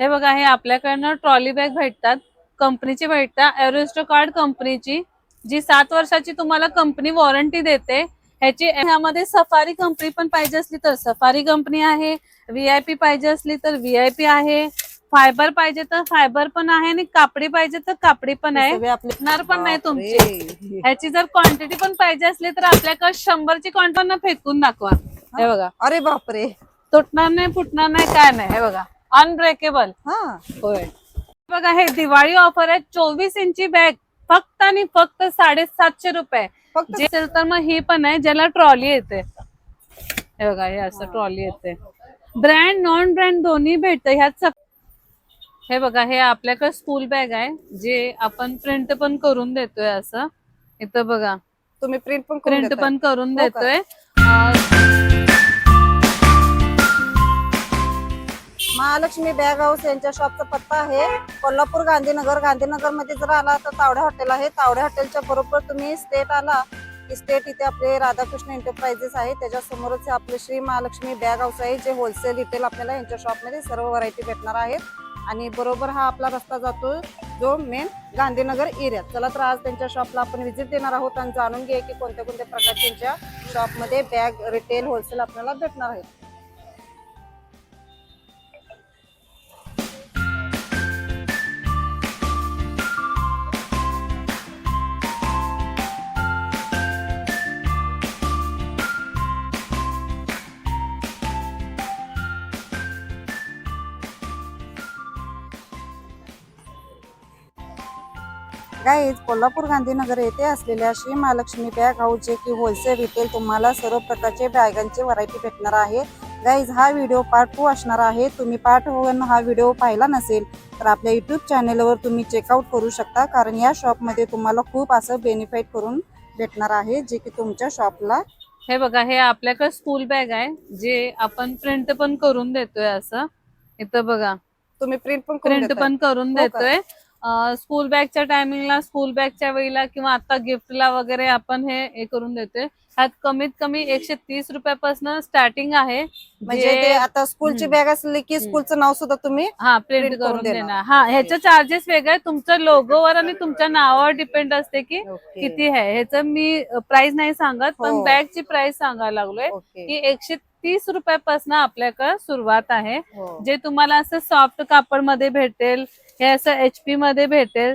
हे बघा हे आपल्याकडनं ट्रॉली बॅग भेटतात. कंपनीची भेटतात एरोस्टो कार्ड कंपनीची जी सात वर्षाची तुम्हाला कंपनी वॉरंटी देते. ह्याची ह्यामध्ये सफारी कंपनी पण पाहिजे असली तर सफारी कंपनी आहे व्हीआयपी पाहिजे असली तर व्हीआयपी आहे फायबर पाहिजे तर फायबर पण आहे आणि कापडी पाहिजे तर कापडी पण आहे. पण नाही तुमची. ह्याची जर क्वांटिटी पण पाहिजे असली तर आपल्याकडे शंभरची क्वांटिटी फेकून दाखवा. हे बघा. अरे बापरे. तुटणार नाही फुटणार नाही काय नाही. हे बघा. अनब्रेकेबल हा. होय. बघा हे दिवाळी ऑफर आहे. चोवीस इंची बॅग फक्त आणि फक्त साडेसातशे रुपये. फक्त जे असेल तर मग ही पण आहे ज्याला ट्रॉली येते. हे बघा हे असं ट्रॉली येते. ब्रँड नॉन ब्रँड दोन्ही भेटतं. ह्यात सग- हे बघा हे आपल्याकडे स्कूल बॅग आहे. जे आपण प्रिंट पण करून देतोय असं. इथं बघा. तुम्ही प्रिंट पण करून प्रिंट देताय? पण करून हो का? देतोय. अं, महालक्ष्मी बॅग हाऊस यांच्या शॉपचा पत्ता आहे. कोल्हापूर गांधीनगर. गांधीनगरमध्ये जर आला तर तावडे हॉटेल आहे. तावडे हॉटेलच्या बरोबर तुम्ही स्टेट आला की स्टेट इथे आपले राधाकृष्ण एंटरप्राइजेस आहे. त्याच्या समोरच आपले श्री महालक्ष्मी बॅग हाऊस आहे जे होलसेल रिटेल आपल्याला यांच्या शॉपमध्ये सर्व व्हरायटी भेटणार आहेत. आणि बरोबर हा आपला रस्ता जातो जो मेन गांधीनगर एरियात चला तर आज त्यांच्या शॉपला आपण व्हिजिट देणार आहोत आणि जाणून घे की कोणत्या कोणत्या प्रकारच्या शॉपमध्ये बॅग रिटेल होलसेल आपल्याला भेटणार आहेत. गाईज कोल्हापूर गांधीनगर येथे असलेल्या श्री महालक्ष्मी बॅग हाऊस जे की होलसेल रिटेल तुम्हाला सर्व प्रकारचे बॅगांचे व्हरायटी भेटणार आहे. गाईज हा व्हिडिओ पार्ट टू असणार आहे. तुम्ही पार्ट वन हा व्हिडिओ पाहिला नसेल तर आपल्या युट्यूब चॅनेलवर तुम्ही चेकआउट करू शकता कारण या शॉपमध्ये तुम्हाला खूप असं बेनिफिट करून भेटणार आहे जे की तुमच्या शॉपला हे बघा हे आपल्याकडे स्कूल बॅग आहे जे आपण प्रिंट पण करून देतोय असं. इथं बघा. तुम्ही प्रिंट पण करून प्रिंट. पण करून हो? देतोय. स्कूल बॅगच्या टायमिंगला स्कूल बॅगच्या वेळेला किंवा आता गिफ्टला वगैरे आपण हे हे करून देतोय. ह्यात कमीत कमी एकशे तीस रुपयापासून स्टार्टिंग आहे. म्हणजे जे- ते आता स्कूलची हम्म. बॅग असली की स्कूलचं नाव सुद्धा तुम्ही हा प्रिंट print करून करून देणार. देणार. हा ह्याचे चार्जेस वेगळे तुमच्या लोगोवर आणि तुमच्या नावावर डिपेंड असते की किती आहे. ह्याचं मी प्राइस नाही सांगत पण हो. बॅगची प्राइस सांगायला लागलोय ओके की एकशे तीस रुपयापासून आपल्याकडे सुरुवात आहे हो. जे तुम्हाला असं सॉफ्ट कापडमध्ये भेटेल हे असं एचपी मध्ये भेटेल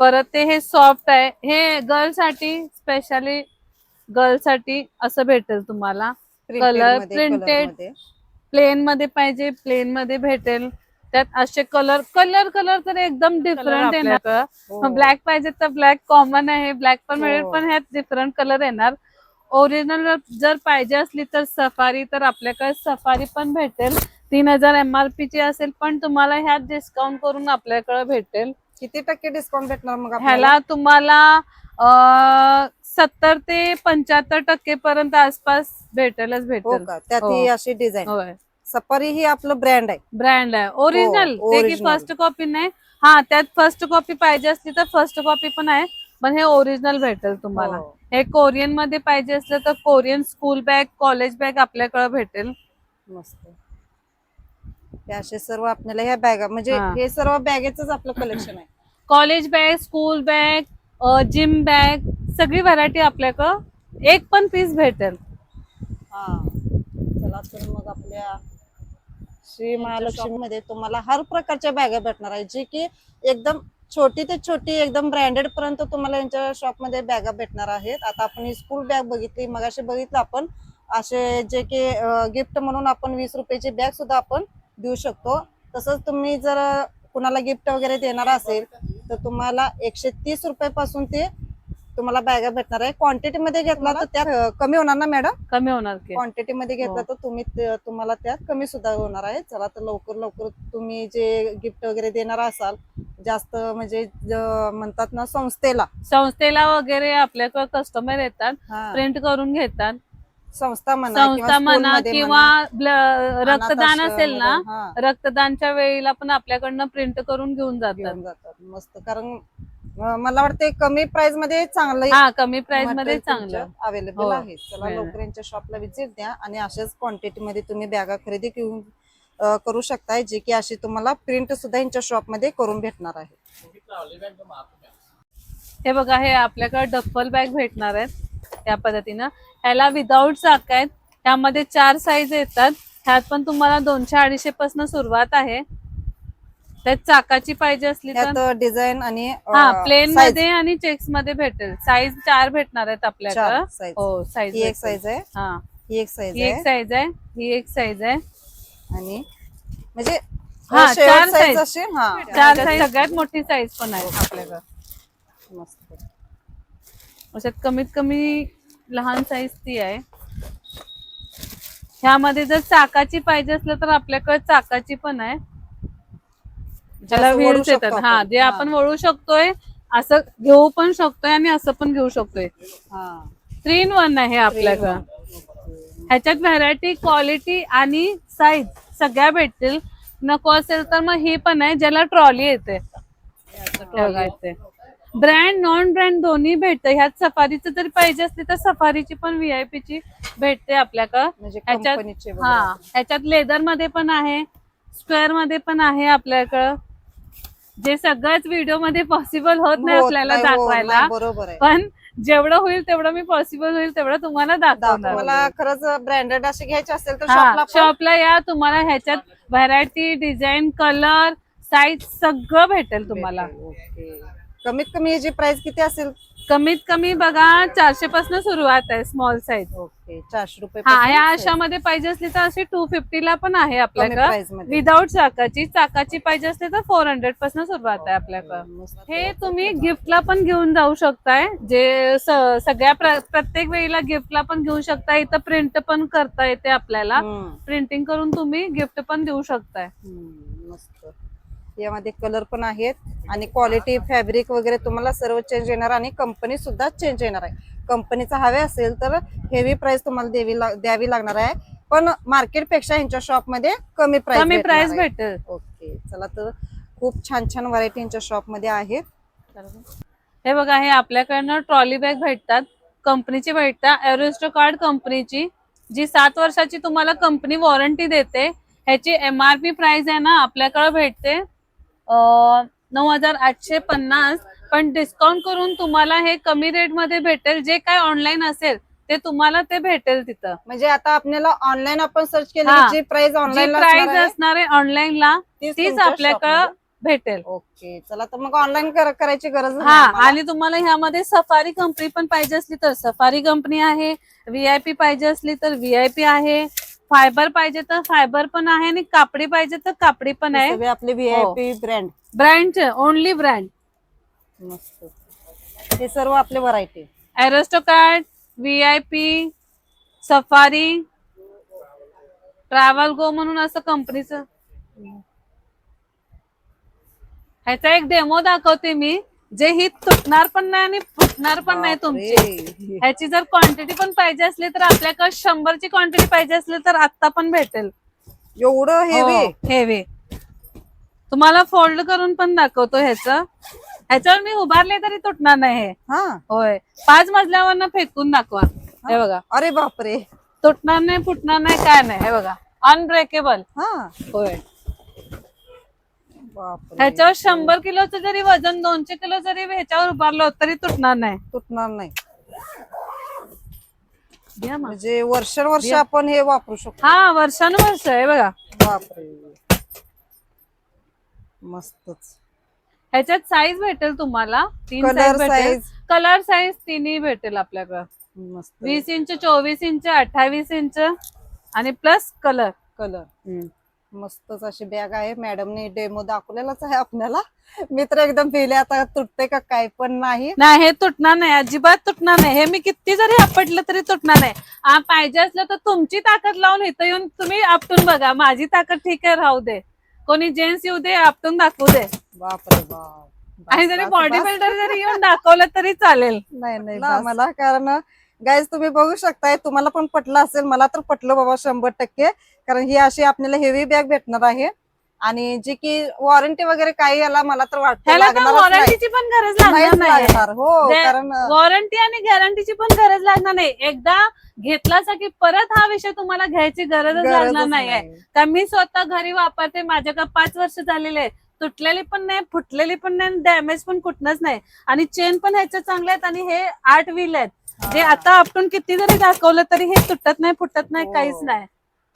परत ते हे सॉफ्ट आहे हे गर्लसाठी स्पेशली गर्लसाठी असं भेटेल तुम्हाला color मध्ये. प्लेन मध्ये पाहिजे प्लेन मध्ये भेटेल त्यात असे कलर कलर कलर तर एकदम डिफरंट येणार हो. ब्लॅक पाहिजे तर ब्लॅक कॉमन आहे ब्लॅक पण मिळेल हो. पण ह्यात डिफरंट कलर येणार ओरिजिनल जर पाहिजे असली तर सफारी तर आपल्याकडे सफारी पण भेटेल. तीन हजार एमआरपी ची असेल पण तुम्हाला ह्यात डिस्काउंट करून आपल्याकडे भेटेल. किती टक्के डिस्काउंट भेटणार मग? ह्याला तुम्हाला सत्तर ते पंच्याहत्तर टक्के पर्यंत आसपास भेटेलच हो भेटेल का? त्यात हो. ही. अशी डिझाईन सफारी ही आपलं ब्रँड आहे. ब्रँड आहे. ओरिजिनल हो, ते की original. फर्स्ट कॉपी नाही. हा त्यात फर्स्ट कॉपी पाहिजे असली तर फर्स्ट कॉपी पण आहे. पण हे ओरिजिनल भेटेल तुम्हाला. हो. हे कोरियनमध्ये पाहिजे असलं तर Korean school bag college bag आपल्याकडे भेटेल. मस्त. हे असे सर्व आपल्याला ह्या बॅगा म्हणजे हा. हे सर्व बॅगेच आपलं कलेक्शन आहे. College bag school bag gym bag सगळी व्हरायटी आपल्याकडं. एक पण पीस भेटेल. हा. चला तर मग आपल्या श्री महालक्ष्मी मध्ये तुम्हाला हर प्रकारच्या बॅगा भेटणार आहे जी की एकदम छोटी ते छोटी एकदम ब्रँडेड पर्यंत तुम्हाला यांच्या शॉपमध्ये बॅगा भेटणार आहेत. आता आपण ही स्कूल बॅग बघितली मग असे बघितलं आपण. असे जे की गिफ्ट म्हणून आपण वीस रुपयाची बॅग सुद्धा आपण देऊ शकतो. तसंच तुम्ही जर कुणाला गिफ्ट वगैरे देणार असेल तर तुम्हाला एकशे तीस रुपयापासून ते तुम्हाला बॅगा भेटणार आहे. क्वांटिटी मध्ये घेतला तर त्यात कमी होणार ना मॅडम कमी होणार की. क्वांटिटी मध्ये घेतला हो. तर तुम्ही ते- तुम्हाला त्यात कमी सुद्धा होणार आहे. चला तर लवकर लवकर तुम्ही जे गिफ्ट वगैरे देणार असाल जास्त म्हणजे म्हणतात ना संस्थेला. संस्थेला वगैरे आपल्याकडे कस्टमर येतात हा, प्रिंट करून घेतात. संस्था म्हणा किंवा संस्था म्हणा स्कूलमध्ये किंवा ब्ल- रक्तदान अनाथ असेल ना आश्रम, हा, रक्तदानच्या वेळेला पण आपल्याकडनं प्रिंट करून घेऊन जातात. घेऊन जातात. मस्त. कारण अं, मला वाटते कमी प्राइसमध्ये चांगलं हा कमी प्राइसमध्ये चांगलं. अवेलेबल हो, आहे. चला मिळेल. लवकर यांच्या शॉपला व्हिजिट द्या आणि अशाच क्वांटिटी मध्ये तुम्ही बॅगा खरेदी घेऊन करू शकताय जे की अशी तुम्हाला प्रिंट सुद्धा यांच्या शॉपमध्ये करून भेटणार आहे. हे बघा हे आपल्याकडे डफ्फल बॅग भेटणार आहेत त्या पद्धतीनं. ह्याला विदाऊट चाक आहेत. त्यामध्ये चार साईज येतात. ह्यात पण तुम्हाला दोनशे अडीचशे पासून सुरुवात आहे. त्यात चाकाची पाहिजे असली तर? डिझाईन आणि हा प्लेन मध्ये आणि चेक्समध्ये भेटेल. साईज चार भेटणार आहेत आपल्याकडं. हो साईज ही एक साईज आहे. हा. ही एक साईज एक आहे. साईज आहे. ही एक साईज आहे. आणि म्हणजे हा, चार. अशी हा. साईज सगळ्यात मोठी साईज पण आहे. आपल्याकडं. मस्त. अशात कमीत कमी लहान साईज ती आहे. ह्यामध्ये जर चाकाची पाहिजे असलं तर आपल्याकडे चाकाची पण आहे. ज्याला व्हील्स येतात. हा. जे. आपण वळू शकतोय असं घेऊ पण शकतोय आणि असं पण घेऊ शकतोय. हा. थ्री इन वन आहे आपल्याकडं. ह्याच्यात व्हरायटी क्वालिटी आणि साईज सगळ्या भेटतील. नको असेल तर मग ही पण आहे ज्याला ट्रॉली येते. ब्रँड नॉन ब्रँड दोन्ही भेटते. ह्यात सफारीचं जरी पाहिजे असली तर सफारीची पण व्हीआयपी ची भेटते आपल्याकडं म्हणजे ह्याच्यात हा ह्याच्यात लेदरमध्ये पण आहे स्क्वेअरमध्ये पण आहे आपल्याकडं जे सगळंच व्हिडिओमध्ये पॉसिबल होत नाही आपल्याला दाखवायला. बरोबर आहे. पण जेवढं होईल तेवढं मी पॉसिबल होईल तेवढं तुम्हाला दाखवणार. मला खरंच ब्रँडेड असे घ्यायचे असेल तर शॉपला शॉपला या तुम्हाला ह्याच्यात व्हरायटी डिझाईन कलर साईज सगळं भेटेल तुम्हाला. ओके. कमीत कमी याची प्राइस किती असेल? कमीत कमी बघा चारशे पासून सुरुवात आहे स्मॉल साईज ओके चारशे रुपये हा या अशामध्ये पाहिजे असली तर अशी टू फिफ्टी ला पण आहे आपल्याकडं. मध्ये. विदाऊट चाकाची चाकाची पाहिजे असली तर फोर हंड्रेडपासून सुरुवात आहे आपल्याकडं. हे तुम्ही गिफ्टला पण घेऊन जाऊ शकताय. जे सगळ्या प्र- प्रत्येक वेळेला गिफ्टला पण घेऊ शकता इथं प्रिंट पण करता येते आपल्याला. प्रिंटिंग करून तुम्ही गिफ्ट पण देऊ शकताय. मस्त. यामध्ये कलर पण आहेत आणि क्वालिटी फॅब्रिक वगैरे तुम्हाला सर्व चेंज येणार आणि कंपनी सुद्धा चेंज येणार आहे. कंपनीचा हवे असेल तर हेवी प्राइस तुम्हाला द्यावी ला- द्यावी लागणार आहे. पण मार्केटपेक्षा यांच्या शॉपमध्ये कमी प्राइस कमी प्राइस भेटेल. ओके चला तर खूप छान छान व्हरायटी यांच्या शॉपमध्ये आहेत. हे बघा हे आपल्याकडनं ट्रॉली बॅग भेटतात. कंपनीची भेटतात. एरोस्टो कार्ड कंपनीची जी सात वर्षाची तुम्हाला कंपनी वॉरंटी देते. ह्याची एम आर पी प्राइस आहे ना आपल्याकडे भेटते. नऊ हजार आठशे पन्नास पण डिस्काउंट करून तुम्हाला हे कमी रेटमध्ये भेटेल. जे काय ऑनलाईन असेल ते तुम्हाला ते भेटेल तिथं. म्हणजे आता आपल्याला ऑनलाईन आपण सर्च केली हा. जी प्राइस ऑनलाईन प्राइस असणार आहे ऑनलाईनला तीच आपल्याकडं भेटेल. ओके. चला तर मग ऑनलाईन करायची गरज नाही हा आम्हाला. आणि तुम्हाला ह्यामध्ये सफारी कंपनी पण पाहिजे असली तर सफारी कंपनी आहे. व्हीआयपी पाहिजे असली तर व्हीआयपी आहे. फायबर पाहिजे तर फायबर पण आहे आणि कापडी पाहिजे तर कापडी पण हे आहे. सगळे आपले व्हीआयपी ब्रँड ब्रँडचे ओनली ब्रँड मस्त. हे सर्व आपले variety Aristocrat VIP Safari travel go म्हणून असं कंपनीचं ह्याचा एक डेमो दाखवते मी. जे ही तुटणार पण नाही आणि फुटणार पण नाही तुमची. ह्याची जर क्वांटिटी पण पाहिजे असली तर आपल्याकडे शंभरची क्वांटिटी पाहिजे असली तर आता पण भेटेल. एवढं हेवी हेवी तुम्हाला फोल्ड करून पण दाखवतो ह्याच. ह्याच्यावर मी उभारले तरी तुटणार नाही हे. हा. होय. पाच मजल्यावरनं फेकून दाखवा. हे बघा. अरे बापरे. तुटणार नाही फुटणार नाही काय नाही. हे बघा. अनब्रेकेबल हा. होय. ह्याच्यावर शंभर किलोचं जरी वजन दोनशे किलो जरी ह्याच्यावर उभारलं तरी तुटणार नाही. तुटणार नाही. म्हणजे वर्षानुवर्ष आपण हे वापरू शकतो. हा वर्षानुवर्ष आहे बघा. बापरे. मस्तच. ह्याच्यात साईज भेटेल तुम्हाला. तीन कलर साईज भेटेल. कलर साईज तिन्ही भेटेल आपल्याकडं. मस्त. वीस इंच चोवीस इंच अठ्ठावीस इंच आणि प्लस कलर कलर मस्तच अशी बॅग आहे. मॅडमने डेमो दाखवलेलाच आहे आपल्याला. मी तर एकदम भिले आता तुटते का काय पण नाही. नाही हे तुटणार नाही. अजिबात तुटणार नाही. हे मी किती जरी आपटलं तरी तुटणार नाही. आ, पाहिजे असलं तर तुमची ताकद लावून इथं येऊन तुम्ही आपटून बघा. माझी ताकद ठीक आहे राहू दे. कोणी जेंट्स येऊ दे आपटून दाखवू दे. बापरे बाप. आणि जरी बॉडी बिल्डर जरी येऊन दाखवलं तरी चालेल. नाही नाही मला कारण गाईज तुम्ही बघू शकताय तुम्हाला पण पटलं असेल मला तर पटलं बाबा शंभर टक्के. कारण ही अशी आपल्याला हेवी बॅग भेटणार आहे. आणि जी की वॉरंटी वगैरे काही याला मला तर वाटतं तर. वॉरंटीची पण गरज लागणार नाही हो कारण वॉरंटी आणि गॅरंटीची पण गरज लागणार नाही. एकदा घेतलासा की परत हा विषय तुम्हाला घ्यायची गरजच लागणार नाहीये. नाही. का मी स्वतः घरी वापरते माझ्याकडे पाच वर्ष झालेले आहे. तुटलेली पण नाही फुटलेली पण नाही डॅमेज पण कुठनच नाही. आणि चेन पण ह्याच्या चांगल्या आहेत आणि हे आठ व्हील आहेत. जे हा. आता आपण किती जरी दाखवलं तरी हे तुटत नाही फुटत नाही हो. काहीच नाही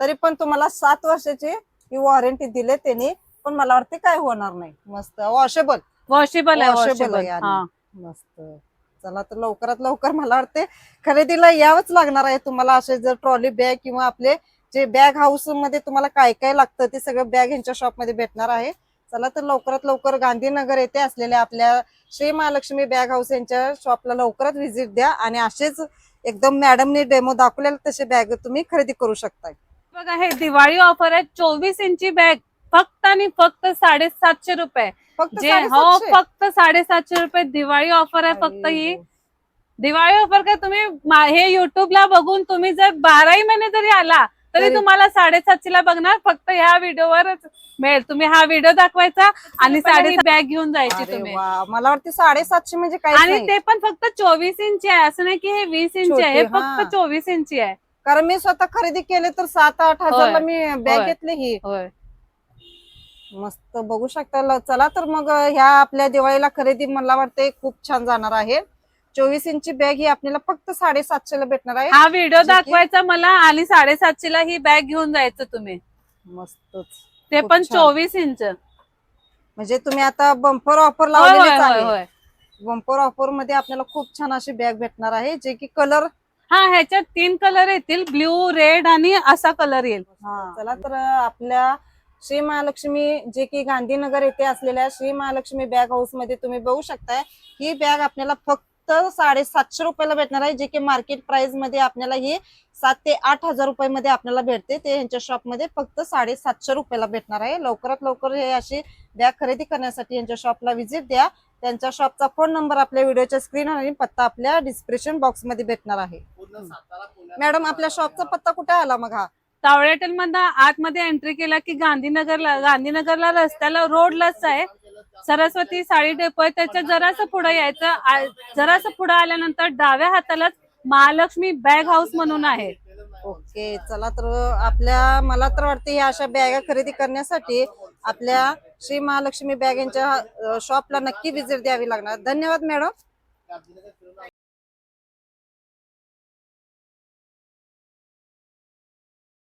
तरी पण तुम्हाला सात वर्षाची ही वॉरंटी दिले त्यांनी पण मला वाटते काय होणार नाही मस्त वॉशेबल वॉशेबल आहे Washable वॉशेबल आहे आणि. हा मस्त चला तर लवकरात लवकर मला वाटते खरेदीला यावंच लागणार आहे तुम्हाला असे जर ट्रॉली बॅग किंवा आपले जे बॅग हाऊसमध्ये तुम्हाला काय काय लागतं ते सगळं बॅग यांच्या शॉपमध्ये भेटणार आहे चला तर लवकरात लवकर गांधीनगर येथे असलेल्या आपल्या श्री महालक्ष्मी बॅग हाऊस यांच्या शॉपला लवकरात व्हिजिट द्या आणि असेच एकदम मॅडमने डेमो दाखवलेले तसे बॅग तुम्ही खरेदी करू शकताय. बघा हे दिवाळी ऑफर आहे. चोवीस इंची बॅग फक्त आणि फक्त साडेसातशे रुपये. जे हो? फक्त साडेसातशे रुपये दिवाळी ऑफर आहे फक्त ही. दिवाळी ऑफर काय तुम्ही हे युट्यूबला बघून तुम्ही जर बाराही महिने जरी आला तरी तुम्हाला साडेसातशे ला बघणार. फक्त ह्या व्हिडिओवरच मिळेल. तुम्ही हा व्हिडिओ दाखवायचा आणि साडे बॅग घेऊन जायची तुम्ही. मला वाटते साडेसातशे म्हणजे काही आणि ते पण फक्त चोवीस इंची आहे. असं नाही की हे वीस इंची आहे. हे. फक्त चोवीस इंची आहे. कारण मी स्वतः खरेदी केले तर सात आठ हजारला मी बॅग. घेतली ही. मस्त बघू शकता चला तर मग ह्या आपल्या दिवाळीला खरेदी मला वाटते खूप छान जाणार आहे. चोवीस इंची बॅग ही आपल्याला फक्त साडेसातशे ला भेटणार आहे. हा व्हिडिओ दाखवायचा मला आणि साडेसातशे ला ही बॅग घेऊन जायचं तुम्ही. मस्तच. ते खूप पण छान. चोवीस इंच. म्हणजे तुम्ही आता बंपर ऑफर होय होय लावलेलीच होय आहे. होय. बंपर ऑफरमध्ये आपल्याला खूप छान अशी बॅग भेटणार आहे जे की कलर हा ह्याच्यात तीन कलर येतील ब्ल्यू रेड आणि असा कलर येईल. चला तर आपल्या श्री महालक्ष्मी जे की गांधीनगर येथे असलेल्या श्री महालक्ष्मी बॅग हाऊसमध्ये तुम्ही बघू शकताय. ही बॅग आपल्याला फक्त फक्त साडेसातशे रुपयाला भेटणार आहे जे की मार्केट प्राइसमध्ये आपल्याला ही सात ते आठ हजार रुपये मध्ये आपल्याला भेटते. ते यांच्या शॉपमध्ये फक्त साडेसातशे रुपयाला भेटणार आहे. लवकरात लवकर हे अशी बॅग खरेदी करण्यासाठी यांच्या शॉपला व्हिजिट द्या. त्यांच्या शॉपचा फोन नंबर आपल्या व्हिडिओच्या स्क्रीन आणि पत्ता आपल्या डिस्क्रिप्शन बॉक्समध्ये भेटणार आहे. मॅडम आपल्या शॉपचा पत्ता कुठे आला मग हा? तावडेटल मधनं आतमध्ये एंट्री केला की गांधीनगरला गांधीनगरला रस्त्याला रोडलाच आहे. सरस्वती साडी डेपो आहे त्याच्या जरासं पुढे यायचं जरासं पुढे आल्यानंतर डाव्या हातालाच महालक्ष्मी बॅग हाऊस म्हणून आहे. ओके चला तर आपल्या मला तर वाटते ह्या अशा बॅगा खरेदी करण्यासाठी आपल्या श्री महालक्ष्मी बॅग यांच्या शॉपला नक्की व्हिजिट द्यावी लागणार. धन्यवाद मॅडम.